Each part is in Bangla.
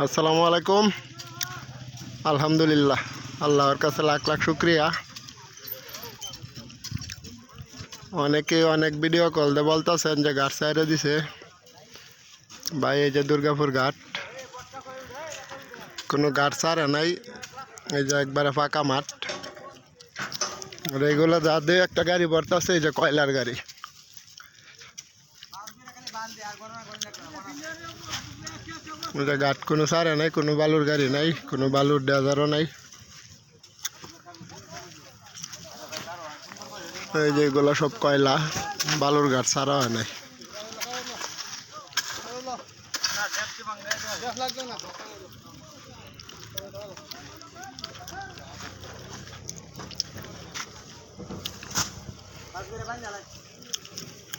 আসসালামু আলাইকুম। আলহামদুলিল্লাহ, আল্লাহর কাছে লাখ লাখ শুক্রিয়া। অনেকে অনেক ভিডিও কল দিয়ে বলতেছেন যে ঘাট সাইডে দিছে। ভাই, এই যে দুর্গাপুর ঘাট, কোনো ঘাট সারে নাই। এই যে একবারে ফাঁকা মাঠ। আর যা দিয়ে একটা গাড়ি পড়তেছে এই যে কয়লার গাড়ি। ঘাট, কোনো সারে নাই, কোনো বালুর গাড়ি নাই, কোনো বালুর ডেজারও নাই। এই যে এগুলো সব কয়লা, বালুর ঘাট সারা হয় নাই।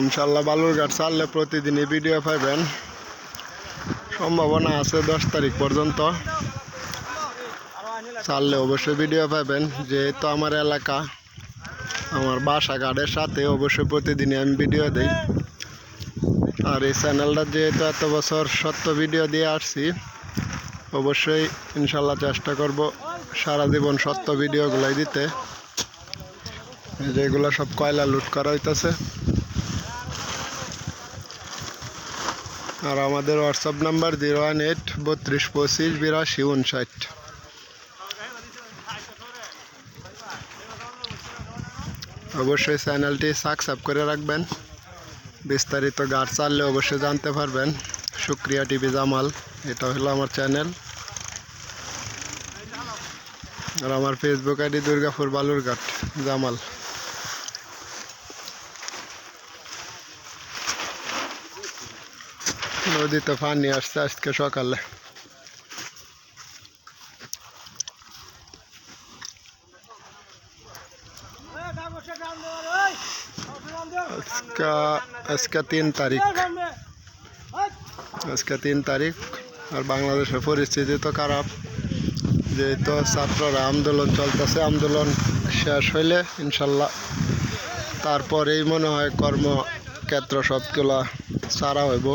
ইনশাল্লাহ বালুর ঘাট ছাড়লে প্রতিদিনই ভিডিও পাইবেন। সম্ভাবনা আছে দশ তারিখ পর্যন্ত। ছাড়লে অবশ্যই ভিডিও পাবেন যেহেতু আমার এলাকা, আমার বাসা ঘাটের সাথে অবশ্যই প্রতিদিনই আমি ভিডিও দিই। আর এই চ্যানেলটা যেহেতু এত বছর সত্য ভিডিও দিয়ে আসছি অবশ্যই ইনশাল্লাহ চেষ্টা করব সারা জীবন সত্য ভিডিওগুলাই দিতে। যেগুলো সব কয়লা লুট করা হইতেছে। আর আমাদের WhatsApp number zero one eight বত্রিশ পঁচিশ বিরাশি উনষাট। অবশ্যই চ্যানেলটি সাবস্ক্রাইব করে রাখবেন। বিস্তারিত গাছ চাললে অবশ্যই জানতে পারবেন। শুক্রিয়া টিভি জামাল, এটা হলো আমার চ্যানেল। আর আমার ফেসবুক আইডি দুর্গাপুর বালুরঘাট, জামাল। নদীতে পানি আসছে আজকে সকালে। আজকে আজকে তিন তারিখ। আজকে তিন তারিখ, আর বাংলাদেশের পরিস্থিতি তো খারাপ। যেহেতু ছাত্ররা আন্দোলন চলতেছে, আন্দোলন শেষ হইলে ইনশাল্লাহ তারপরেই মনে হয় কর্মক্ষেত্র সবগুলা সারা হইব।